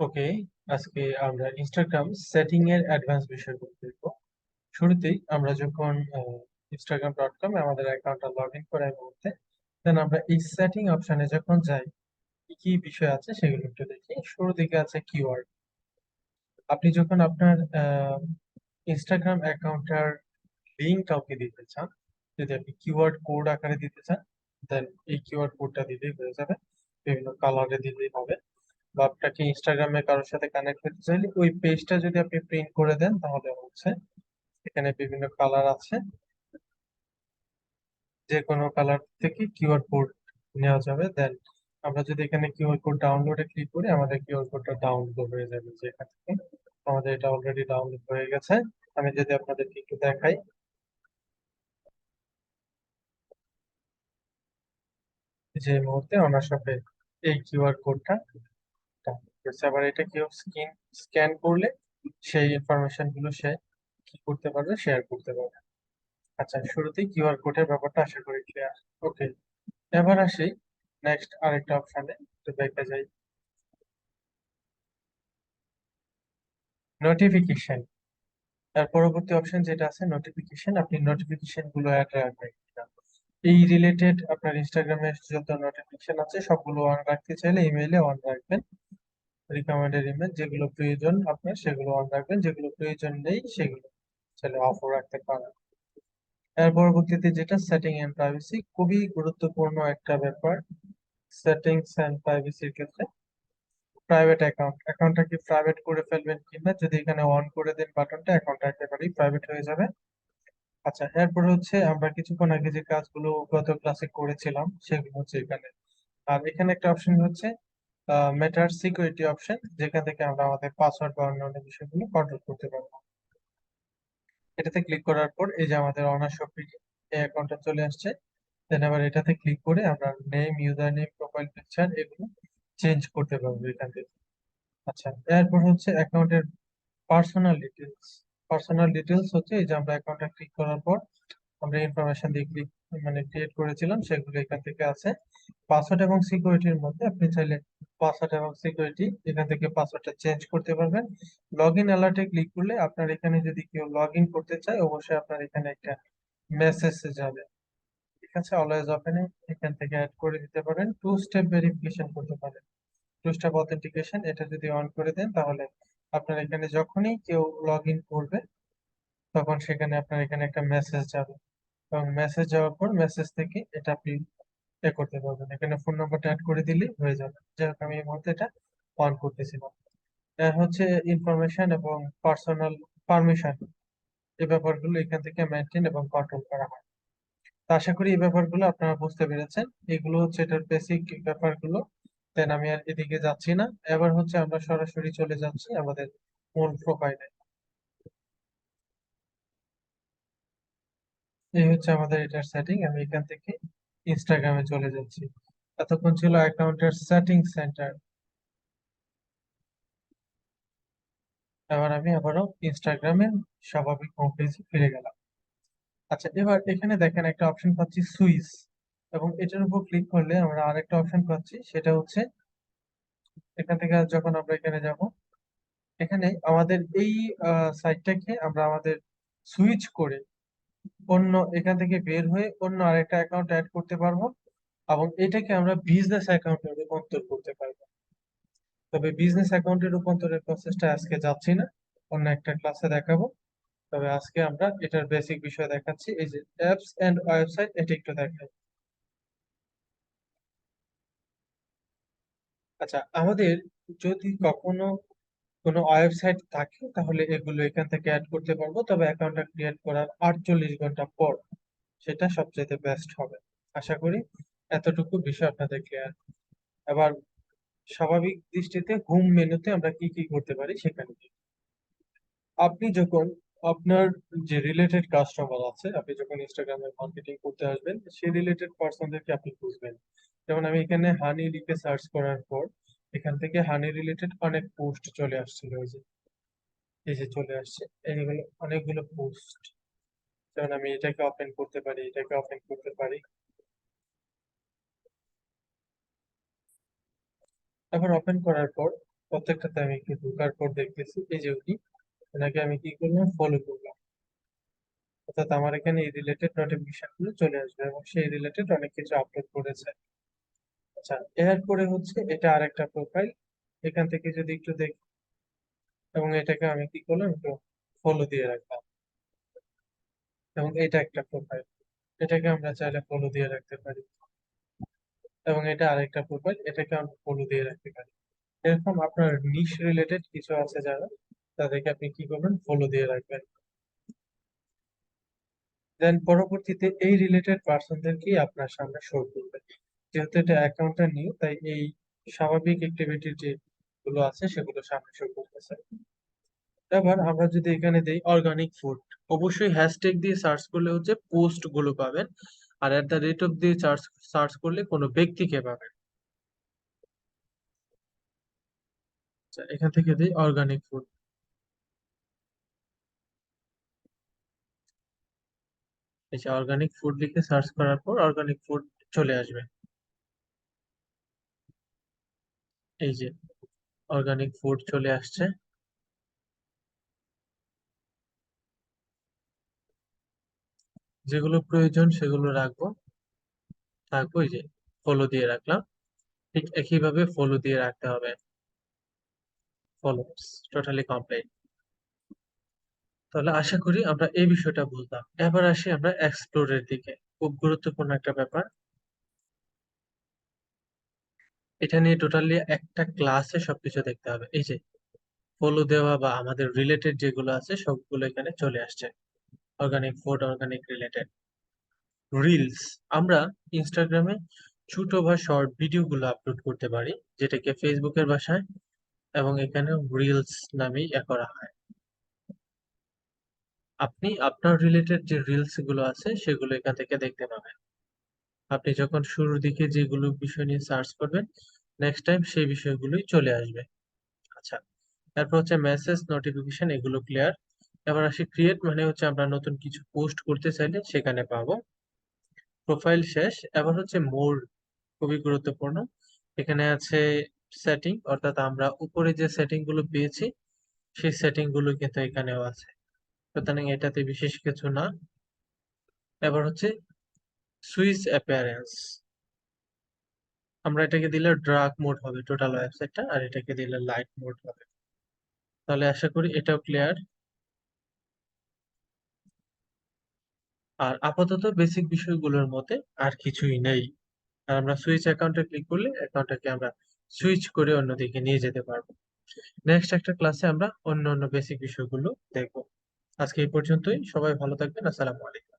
ওকে, আজকে আমরা Instagram setting এর অ্যাডভান্স বিষয় দেখব। শুরুতেই আমরা যখন ইনস্টাগ্রাম ডট কম আমাদের অ্যাকাউন্টটা লগ ইন করার মুহূর্তে দেন আমরা এই সেটিং অপশনে যখন যাই, কি কি বিষয় আছে সেগুলো একটু দেখি। শুরু দিকে আছে কিওয়ার্ড আপনি যখন আপনার ইনস্টাগ্রাম অ্যাকাউন্টটার লিঙ্ক কাউকে দিতে চান, যদি আপনি কিওয়ার্ড কোড আকারে দিতে চান দেন এই কিওয়ার্ড কোডটা দিলেই হয়ে যাবে। বিভিন্ন কালারে দিলেই হবে। আপনাকে ইনস্টাগ্রামে কারোর সাথে কানেক্ট করতে চাইলে ওই পেজটা যদি আপনি প্রিন্ট করে দেন, তাহলে হচ্ছে এখানে বিভিন্ন কালার আছে। যে কোনো কালার থেকে কিউআর কোড নেওয়া যাবে। দেন আমরা যদি এখানে কিউআর কোড ডাউনলোডে ক্লিক করি, আমাদের কিউআর কোডটা ডাউনলোড হয়ে যাবে যে এখান থেকে। আমাদের এটা অলরেডি ডাউনলোড হয়ে গেছে। আমি যদি আপনাদেরকে একটু দেখাই। যে মুহূর্তে অনার শপে এই কিউআর কোডটা করছে, আবার এটা কেউ স্ক্যান স্ক্যান করলে সেই ইনফরমেশনগুলো সে কি করতে পারবে শেয়ার করতে পারবে। আচ্ছা শুরুতেই কিউআর কোডের ব্যাপারটা আশা করি ক্লিয়ার ওকে এবার আসি নেক্সট আরেকটা অপশনে একটু দেখা যাই। নোটিফিকেশন তার পরবর্তী অপশন যেটা আছে নোটিফিকেশন আপনি নোটিফিকেশনগুলো অ্যাড রাখবেন এই রিলেটেড আপনার ইনস্টাগ্রামে যত নোটিফিকেশন আছে, সবগুলো অন রাখতে চাইলে ইমেইলে অন রাখবেন। রিকমেন্ডেড ইমেল যেগুলো প্রয়োজন আপনার, সেগুলো অন রাখবেন যেগুলো প্রয়োজন নেই, সেগুলো চাইলে অফও রাখতে পারেন। এর পরবর্তীতে যেটা সেটিং এন্ড প্রাইভেসি খুবই গুরুত্বপূর্ণ একটা ব্যাপার সেটিংস এন্ড প্রাইভেসির ক্ষেত্রে। প্রাইভেট অ্যাকাউন্ট অ্যাকাউন্টটা কি প্রাইভেট করে ফেলবেন কিনা, যদি এখানে অন করে দেন বাটনটা অ্যাকাউন্টটা একেবারেই প্রাইভেট হয়ে যাবে। আচ্ছা এরপর হচ্ছে আমরা কিছুক্ষণ আগে যে কাজগুলো গত ক্লাসে করেছিলাম, সেগুলো হচ্ছে এখানে। আর এখানে একটা অপশন হচ্ছে মেটার সিকিউরিটি অপশন যেখান থেকে আমরা আমাদের পাসওয়ার্ড বা অন্যান্য বিষয়গুলো কন্ট্রোল করতে পারব। এটাতে ক্লিক করার পর এই যে আমাদের অনার শপিং এই অ্যাকাউন্টটা চলে আসছে দেন আবার এটাতে ক্লিক করে আমরা name user name profile picture এগুলো চেঞ্জ করতে পারব এখান থেকে। আচ্ছা এরপর হচ্ছে অ্যাকাউন্টের পার্সোনাল ডিটেলস পার্সোনাল ডিটেলস হচ্ছে এই যে আমরা অ্যাকাউন্টে ক্লিক করার পর আমরা ইনফরমেশন দিয়ে ক্লিক মানে ক্রিয়েট করেছিলাম, সেগুলো এখান থেকে আছে। পাসওয়ার্ড এবং সিকিউরিটির মধ্যে আপনি চাইলে পাসওয়ার্ড এবং সিকিউরিটি এখান থেকে পাসওয়ার্ডটা চেঞ্জ করতে পারবেন। লগ ইন অ্যালার্টে ক্লিক করলে আপনার এখানে যদি কেউ লগ ইন করতে চায়, অবশ্যই আপনার এখানে একটা মেসেজ যাবে। ঠিক আছে? অলওয়েজ ওপেনে এখান থেকে অ্যাড করে দিতে পারেন। টু স্টেপ ভেরিফিকেশন করতে পারেন। টু স্টেপ অথেন্টিকেশন এটা যদি অন করে দেন, তাহলে আপনার এখানে যখনই কেউ লগ ইন করবে, তখন সেখানে আপনার এখানে একটা মেসেজ যাবে। এবং মেসেজ যাওয়ার পর মেসেজ থেকে এটা আপনি এ করতে পারবেন। এখানে ফোন নাম্বারটা অ্যাড করে দিলেই হয়ে যাবে। যাই হোক, আমি এই মুহূর্তে এটা অন করতেছিলাম। হচ্ছে ইনফরমেশন এবং পার্সোনাল পারমিশন এই ব্যাপারগুলো এখান থেকে মেনটেন এবং কন্ট্রোল করা হয়। তা আশা করি এই ব্যাপারগুলো আপনারা বুঝতে পেরেছেন। এগুলো হচ্ছে এটার বেসিক ব্যাপারগুলো। দেন আমি আর এদিকে যাচ্ছি না। এবার হচ্ছে আমরা সরাসরি চলে যাচ্ছি আমাদের মূল প্রোফাইলে এই হচ্ছে আমাদের এটার সেটিং আমি এখান থেকে ইনস্টাগ্রামে চলে যাচ্ছি। এতক্ষণ ছিল অ্যাকাউন্টের সেটিং সেন্টার এবার আমি আবারও ইনস্টাগ্রামের স্বাভাবিক হোম পেজে ফিরে গেলাম। আচ্ছা এবার এখানে দেখেন একটা অপশন পাচ্ছি সুইচ এবং এটার উপর ক্লিক করলে আমরা আরেকটা অপশন পাচ্ছি, সেটা হচ্ছে এখান থেকে যখন আমরা এখানে যাব, এখানে আমাদের এই সাইটটাকে আমরা আমাদের সুইচ করে অন্য এখান থেকে বের হয়ে অন্য আরেকটা অ্যাকাউন্ট অ্যাড করতে পারব এবং এটাকে আমরা বিজনেস অ্যাকাউন্টে রূপান্তর করতে পারব। তবে বিজনেস অ্যাকাউন্টে রূপান্তরের প্রসেসটা আজকে যাচ্ছি না, অন্য একটা ক্লাসে দেখাবো। তবে আজকে আমরা এটার বেসিক বিষয় দেখাচ্ছি, এই যে অ্যাপস এন্ড ওয়েবসাইট এটা একটু দেখাই। আচ্ছা আমাদের যদি কখনো কোনো ওয়েবসাইট থাকে, তাহলে এগুলো এখান থেকে অ্যাড করতে পারব। তবে অ্যাকাউন্টটা ক্রিয়েট করার আটচল্লিশ ঘণ্টা পর সেটা সবচেয়ে বেস্ট হবে। আশা করি এতটুকু বিষয় আপনাদের ক্লিয়ার এবার স্বাভাবিক দৃষ্টিতে হোম মেনুতে আমরা কি কি করতে পারি সেখানে আপনি যখন আপনার যে রিলেটেড কাস্টমার আছে, আপনি যখন ইনস্টাগ্রামে মার্কেটিং করতে আসবেন, সেই রিলেটেড পার্সনদেরকে আপনি খুঁজবেন। যেমন আমি এখানে হানি লিখে সার্চ করার পর এখান থেকে হানি রিলেটেড অনেক পোস্ট চলে আসছিল এই যে এই যে চলে আসছে। এইগুলো অনেকগুলো পোস্ট যেমন আমি এটাকে ওপেন করতে পারি, এটাকে ওপেন করতে পারি। তারপর ওপেন করার পর প্রত্যেকটাতে আমি একটু ঢোকার পর দেখতেছি, এই যে উনি ওনাকে আমি কি করলাম? ফলো করলাম। অর্থাৎ আমার এখানে এই রিলেটেড নোটিফিকেশনগুলো চলে আসবে এবং সেই রিলেটেড অনেক কিছু আপলোড করেছে। আচ্ছা এরপরে হচ্ছে এটা আরেকটা প্রোফাইল এখান থেকে যদি একটু দেখি, এবং এটাকে আমি কি করলাম? একটু ফলো দিয়ে রাখলাম। এবং এটা একটা প্রোফাইল এটাকে আমরা চাইলে ফলো দিয়ে রাখতে পারি। এবং এটা আরেকটা প্রোফাইল এটাকে আমরা ফলো দিয়ে রাখতে পারি। এরকম আপনার নিশ রিলেটেড কিছু আছে যারা, তাদেরকে আপনি কি করবেন? ফলো দিয়ে রাখবেন। দেন পরবর্তীতে এই রিলেটেড পার্সনদেরকেই আপনার সামনে শো করবে। যেহেতু এটা অ্যাকাউন্টটা নিউ তাই এই স্বাভাবিক অ্যাক্টিভিটি যে গুলো আছে সেগুলো সামনে শো করতেছে। এবার আমরা যদি এখানে দেই অর্গানিক ফুড অবশ্যই হ্যাশট্যাগ দিয়ে সার্চ করলে হচ্ছে পোস্টগুলো পাবেন, আর এট দ্য রেট অফ দিয়ে সার্চ সার্চ করলে কোনো ব্যক্তিকে পাবেন। আচ্ছা এখান থেকে দিই অর্গানিক ফুড এই যে অর্গানিক ফুড লিখে সার্চ করার পর অর্গানিক ফুড চলে আসবে। এই যে অর্গানিক ফুড চলে আসছে। যেগুলো প্রয়োজন সেগুলো রাখব। রাখব, এই যে ফলো দিয়ে রাখলাম। ঠিক একইভাবে ফলো দিয়ে রাখতে হবে। ফলো টোটালি কমপ্লিট তাহলে আশা করি আমরা এই বিষয়টা বুঝলাম। এবার আসি আমরা এক্সপ্লোরের দিকে। খুব গুরুত্বপূর্ণ একটা ব্যাপার। এটা নিয়ে টোটালি একটা ক্লাসে সবকিছু দেখতে হবে। এই যে ফলো দেওয়া বা আমাদের রিলেটেড যেগুলো আছে, সবগুলো এখানে চলে আসছে। Organic food organic related reels আমরা ইনস্টাগ্রামে ছোট বা শর্ট ভিডিও গুলো আপলোড করতে পারি, যেটাকে ফেসবুকের ভাষায় এবং এখানে রিলস নামেই এ করা হয়। আপনি আপনার রিলেটেড যে রিলসগুলো আছে, সেগুলো এখান থেকে দেখতে পাবেন। আপনি যখন শুরুর দিকে যেগুলো বিষয় নিয়ে সার্চ করবেন নেক্সট টাইম সেই বিষয়গুলোই চলে আসবে। আচ্ছা তারপর হচ্ছে মেসেজ নোটিফিকেশন এগুলো ক্লিয়ার এবার আসি ক্রিয়েট মানে হচ্ছে আমরা নতুন কিছু পোস্ট করতে চাইলে সেখানে পাবো। প্রোফাইল শেষ, এবার হচ্ছে মোর খুবই গুরুত্বপূর্ণ। এখানে আছে সেটিং অর্থাৎ আমরা উপরে যে সেটিংগুলো পেয়েছি, সেই সেটিংগুলো কিন্তু এখানেও আছে। সুতরাং এটাতে বিশেষ কিছু না। এবার হচ্ছে সুইচ অ্যাপিয়ারেন্স। আমরা এটাকে দিলে ড্রাগ মোড হবে, টোটাল ওয়েবসাইটটা আর এটাকে দিলে লাইট মোড হবে। তাহলে আশা করি এটাও ক্লিয়ার। আর আপাতত বেসিক বিষয়গুলোর মধ্যে আর কিছুই নেই। আর আমরা সুইচ অ্যাকাউন্টে ক্লিক করলে অ্যাকাউন্টটাকে আমরা সুইচ করে অন্যদিকে নিয়ে যেতে পারব। নেক্সট একটা ক্লাসে আমরা অন্য অন্য বেসিক বিষয়গুলো দেখব। আজকে এই পর্যন্তই। সবাই ভালো থাকবেন। আসসালামু আলাইকুম।